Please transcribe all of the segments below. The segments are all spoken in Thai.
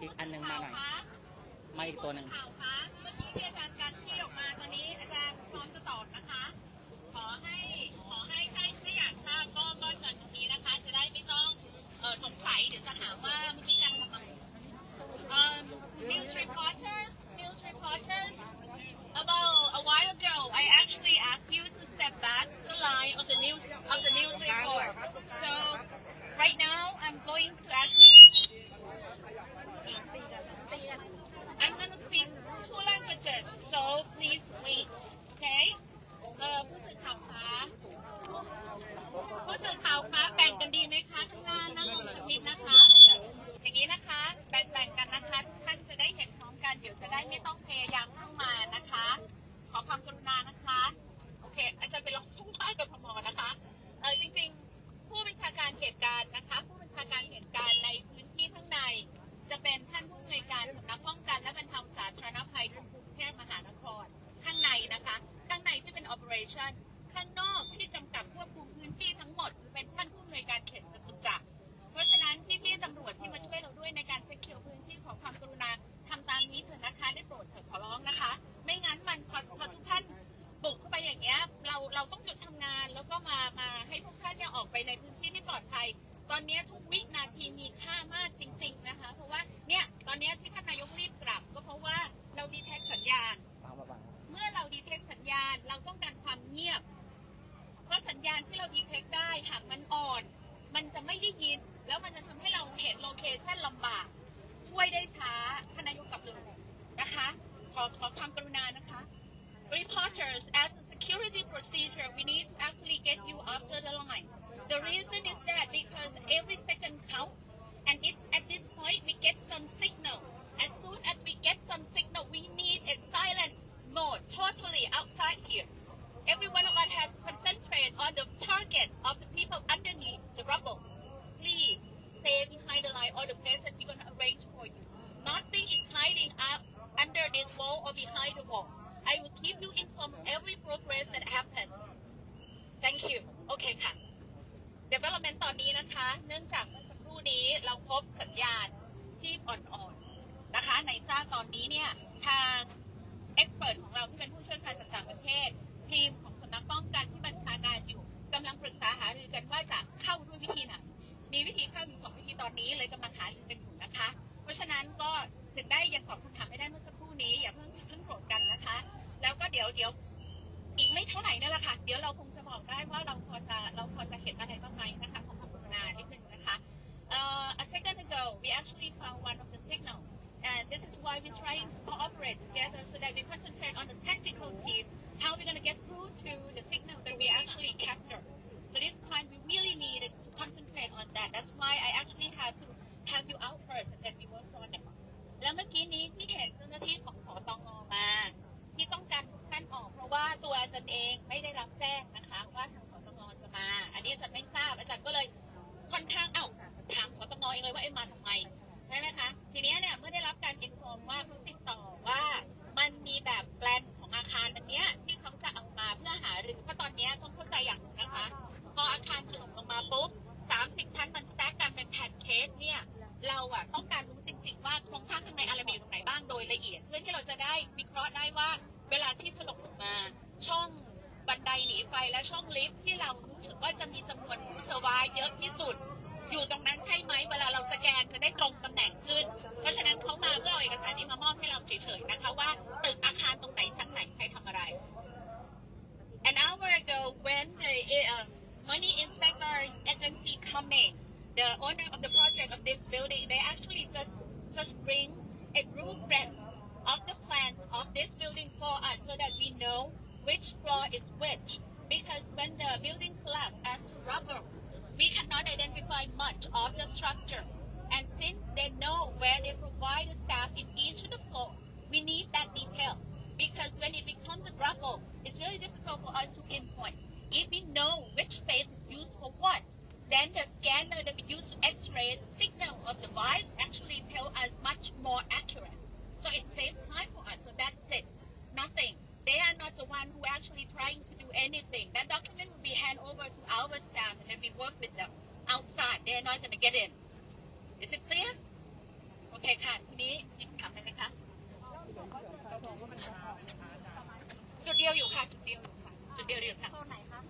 อีกอันหนึ่งมาหน่อยมาอีกตัวหนึ่งข่าวคะเมื่อกี้ที่อาจารย์การที่ออกมาตอนนี้อาจารย์พร้อมจะตอบนะคะ ขอให้ขอให้ใครถ้าอยากทราบก็ก็เชิญตรงนี้นะคะ จะได้ไม่ต้องเออสงสัยเดี๋ยวจะหาว่ามีการทำอะไร Um, news reporters, news reporters. About a while ago, I actually asked you to step back the line of the news of the news report. So right now, I'm going to actually. I'm going to speak two languages, so please wait. Okay? เอ่อผู้สื่อข่าวคะผู้สื่อข่าวคะแบ่งกันดีไหมคะข้างหน้านั่งลงสักนิดนะคะ อย่างนี้นะคะ แบ่งๆกันนะคะทุกท่านจะได้เห็นพร้อมกัน เดี๋ยวจะได้ไม่ต้องพยายามเข้ามานะคะ ขอความกรุณานะคะ โอเค อาจารย์เป็นรองผู้ว่ากทมนะคะ เออจริงๆ ผู้บัญชาการเหตุการณ์นะคะ ผู้บัญชาการเหตุการณ์ในพื้นที่ข้างใน จะเป็นท่านผู้อำนวยการสำนักป้องกันและบรรเทาสาธารณภัยกรุงเทพมหานคร ข้างในนะคะ ข้างในที่เป็น operation ข้างนอกที่กำกับควบคุมพื้นที่ทั้งหมดจะเป็นท่านผู้อำนวยการเขตจตุจักร เพราะฉะนั้นพี่ๆตำรวจที่มาช่วยเราด้วยในการเซ็กเคียวพื้นที่ขอความกรุณาทำตามนี้เถอะนะคะได้โปรดเถอะขอร้องนะคะ ไม่งั้นมันพอพอทุกท่านบุกเข้าไปอย่างเงี้ยเราเราต้องหยุดทำงานแล้วก็มามาให้พวกท่านเนี่ยออกไปในพื้นที่ที่ปลอดภัย ตอนนี้ทุกวินาทีมีค่ามากจริง ๆนะคะ เพราะว่าเนี่ยตอนนี้ที่ท่านนายกรีบกลับ ก็เพราะว่าเราดีแท็กสัญญาณ เมื่อเราดีเทคสัญญาณเราต้องการความเงียบ เพราะสัญญาณที่เราดีเทคได้หากมันอ่อน มันจะไม่ได้ยิน แล้วมันจะทำให้เราเห็นโลเคชันลำบาก ช่วยได้ช้าท่านนายกกลับเลยนะคะ ขอขอความกรุณานะคะ Reporters, as security procedure, we need to actually get you after the line. The reason is that because every second counts, and it's at this point we get some signal. As soon as we get some signal, we need a silent mode totally outside บสัญญาณที่อ่อนๆนะคะ ในซ่าตอนนี้เนี่ยทาง expert ของเราที่เป็นผู้เชี่ยวชาญจากต่างประเทศ ทีมของสำนักป้องกันที่บัญชาการอยู่กำลังปรึกษาหารือกันว่าจะเข้าด้วยวิธีไหนมีวิธีเข้าอยู่สองวิธีตอนนี้เลยกำลังหารือกันอยู่นะคะ เพราะฉะนั้นก็ถึงได้ยังตอบคำถามไม่ได้เมื่อสักครู่นี้อย่าเพิ่งเพิ่งโกรธกันนะคะ แล้วก็เดี๋ยวเดี๋ยวอีกไม่เท่าไหร่นี่แหละค่ะเดี๋ยวเราคงจะบอกได้ว่าเราพอจะเราพอจะเห็นอะไรบ้างไหมนะคะ Uh, a second ago, we actually found one of the signals, and this is why we're trying to cooperate together so that we concentrate on the technical team, how we're going to get through to the signal that we actually captured. และช่องลิฟท์ที่เรารู้สึกว่าจะมีจำนวนผู้เซอร์ไวเยอะที่สุด อยู่ตรงนั้นใช่ไหมเวลาเราสแกนจะได้ตรงตำแหน่งขึ้น เพราะฉะนั้นเขามาเพื่อเอาเอกสารนี้มามอบให้เราเฉยๆนะคะว่าตึกอาคารตรงไหนชั้นไหนใช้ทำอะไร An hour ago, when the uh, money inspector agency coming, the owner of the project of this building, they actually just just bring a blueprint of the plan of this building for us, so that we know which floor is which. Because when the building collapsed as to rubble, we cannot identify much of the structure. And since they know where they provide the staff in each of the floor, we need that detail. work with them outside they're not gonna get in is it clear โอเคค่ะทีนี้มีคถามอะไไหมคะจุดเดียวอยู่ค่ะจุดเดียวอยู่ค่ะจุดเดียวอยู่ค่ะโซนไหนคะ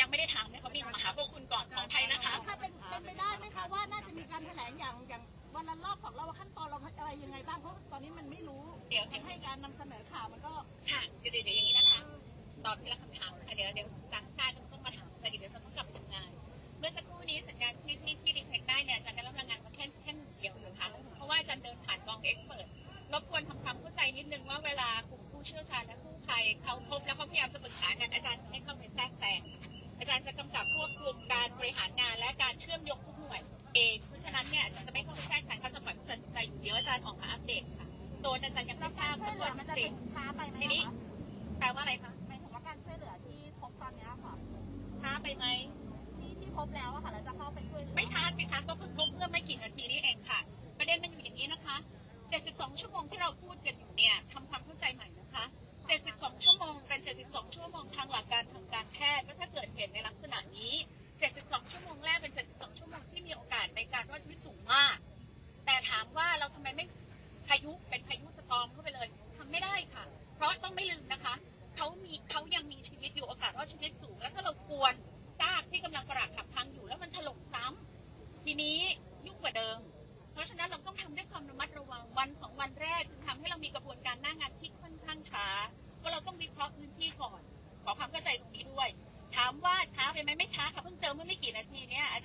ยังไม่ได้ถามเลยเขามีมาหาพวกคุณก่อนขออภัยนะคะถ้าเป็นเป็นไปได้ไหมคะว่าน่าจะมีการแถลงอย่างอย่างวันละรอบสองรอบว่าขั้นตอนเราอะไรยังไงบ้างเพราะตอนนี้มันไม่รู้ เดี๋ยวให้การนำเสนอข่าวมันก็ค่ะเดี๋ยวเดี๋ยวอย่างนี้นะคะตอบทีละคำถามค่ะเดี๋ยวเดี๋ยวต่างชาติจะต้องมาถามแต่เดี๋ยว เมื่อสักครู่นี้สัญญาณที่ที่ที่ดีเทคได้เนี่ยอาจารย์ได้รับรายงานมาแค่แค่หนึ่งเดียวนะคะเพราะว่าอาจารย์เดินผ่านกองเอ็กซ์เพรสรบกวนทำความเข้าใจนิดนึงว่าเวลากลุ่มผู้เชี่ยวชาญและผู้ภัยเขาพบแล้วเขาพยายามจะปรึกษากันอาจารย์จะไม่เข้าไปแทรกแซงอาจารย์จะกำกับควบคุมการบริหารงานและการเชื่อมโยงทุกหน่วยเองเพราะฉะนั้นเนี่ยอาจารย์จะไม่เข้าไปแทรกแซงเขาจะปล่อยผู้ตัดสินใจอยู่เดียวอาจารย์ออกมาอัปเดตค่ะโซนอาจารย์ยังไม่ทราบช่วยเหลือมันจะจริเป็งนช้าไปไหมทีนี้คะแปลว่าอะไรคะหมายถึงว่าการช่วยเหลือที่พบตอนเนี้ยค่ะช้าไปไหม ที่ที่พบแล้วค่ะแล้วจะเข้าไปช่วยเหลือไม่ช้าก็เพิ่งพบเมื่อไม่กี่นาทีนี้เองค่ะ ประเด็นมันอยู่อย่างนี้นะคะ 72 ชั่วโมงที่เราพูดกันอยู่เนี่ยทำความเข้าใจใหม่นะคะ 72 ชั่วโมงเป็น 72 ชั่วโมงทางหลักการทางการแพทย์ว่าถ้าเกิดเหตุในลักษณะนี้ 72 ชั่วโมงแรกเป็น 72 ชั่วโมงที่มีโอกาสในการรอดชีวิตสูงมาก แต่ถามว่าเราทำไมไม่พายุเป็นพายุสตอมเข้าไปเลยทำไม่ได้ค่ะ เพราะต้องไม่ลืมนะคะเขามีเขา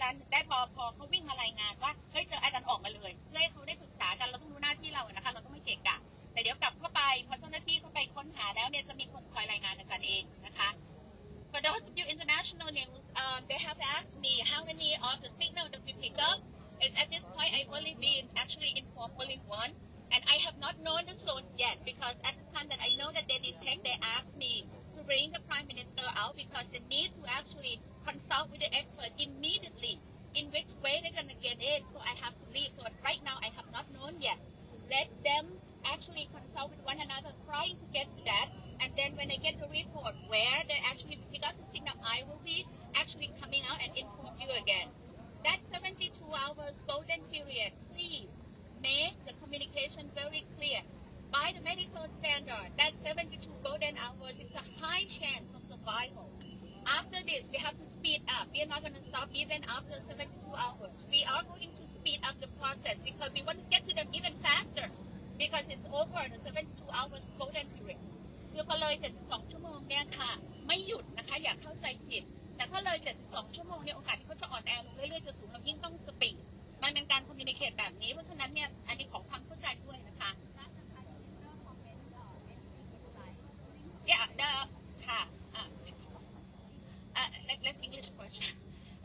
นาทีเนี้ยอาจารย์ได้พอพอเขาวิ่งมารายงานว่าเฮ้ยเจออาจารย์ออกมาเลยเพื่อให้เขาได้ปรึกษากันเราต้องรู้หน้าที่เรานะคะ เราต้องไม่เกะกะ แต่เดี๋ยวกลับเข้าไปพอเจ้าหน้าที่เข้าไปค้นหาแล้วเนี่ยจะมีคนคอยรายงานอาจารย์เองนะคะ For those of you international news, um, they have asked me how many of the signal that we pick up. And at this point, I've only been actually informed only one, and I have not known the zone yet because at the time that I know that they detect, they asked me bring the prime minister out because they need to actually consult with the expert immediately in which way they're gonna get it. So I have to leave. So right now, I have not known yet. Let them actually consult with one another, trying to get to that. And then when I get the report where they actually pick up process because we want to get to them even faster because it's over the 72 hours golden period. คือพอเลย 72 ชั่วโมงเนี่ยค่ะ ไม่หยุดนะคะ อย่าเข้าใจผิด แต่ถ้าเลย 72 ชั่วโมงเนี่ยโอกาสที่เขาจะอ่อนแอลงเรื่อยๆจะสูงเรายิ่งต้องสปีดมันเป็นการคอมมิวนิเคตแบบนี้ เพราะฉะนั้นเนี่ย อันนี้ของความเข้าใจด้วยนะคะ Yeah, the, ค่ะอะ uh, let, let's English first.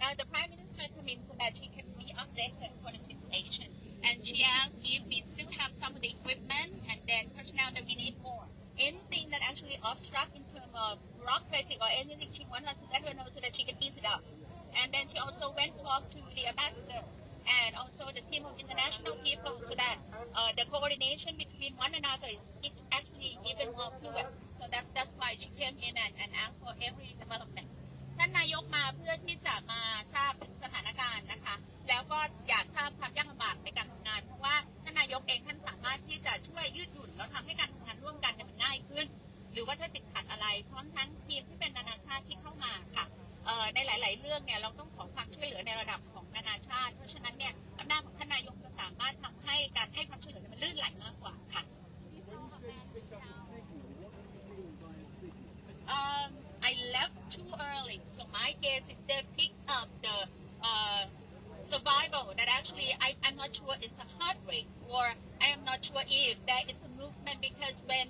Uh, the Prime Minister came in so that she can be updated for the situation. And she asked if we still have some of the equipment and then personnel that we need more. Anything that actually obstruct in terms of bureaucratic or anything, she wants us to let her know so that she can ease it up. And then she also went to talk to the ambassador and also the team of international people so that uh, the coordination between one another is, is actually even more fluid. So that's, that's why she came in and, and asked for every development. ท่านนายกมาเพื่อที่จะมาทราบถึงสถานการณ์นะคะ แล้วก็อยากทราบความยากลำบากในการทำงาน เพราะว่าท่านนายกเองท่านสามารถที่จะช่วยยืดหยุ่นแล้วทำให้การทำงานร่วมกันมันง่ายขึ้น หรือว่าถ้าติดขัดอะไรพร้อมทั้งทีมที่เป็นนานาชาติที่เข้ามาค่ะในหลาย ๆ เรื่องเนี่ยเราต้อง ระดับของนานาชาติ เพราะฉะนั้นเนี่ยอำนาจของท่านนายกจะสามารถทำให้การให้ความช่วยเหลือมันลื่นไหลมากกว่าค่ะ Um, I left too early, so my guess is they picked up the uh, survival that actually I, I'm not sure it's a heart rate or I am not sure if there is a movement because when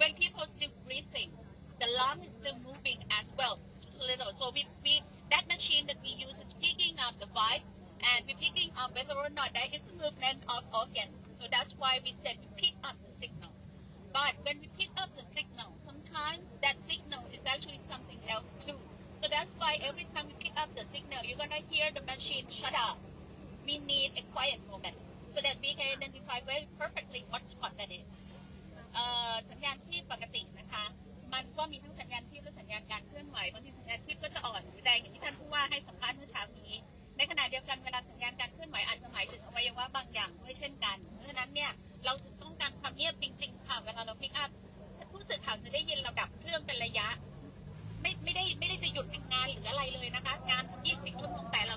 when people still breathing, the lung is still moving as well, just a little. So we, we that machine that we use is picking up the vibe and we're picking up whether or not there is a organ. So that's why we said we pick up the signal. But when we pick up the signal, sometimes that signal is actually something else too. So that's why every time we pick up the signal, you're gonna hear the machine shut up. We need a quiet moment so that we can identify very perfectly what spot that is. สัญญาณชีพปกตินะคะ มันก็มีทั้งสัญญาณชีพและสัญญาณการเคลื่อนไหวบางทีสัญญาณชีพก็จะอ่อนหรือแรงอย่างที่ท่านผู้ว่าให้สัมภาษณ์เมื่อเช้านี้ ในขณะเดียวกันเวลาานหรืออะไรเลยนะคะงาน20ชั่วโมงแต่ละ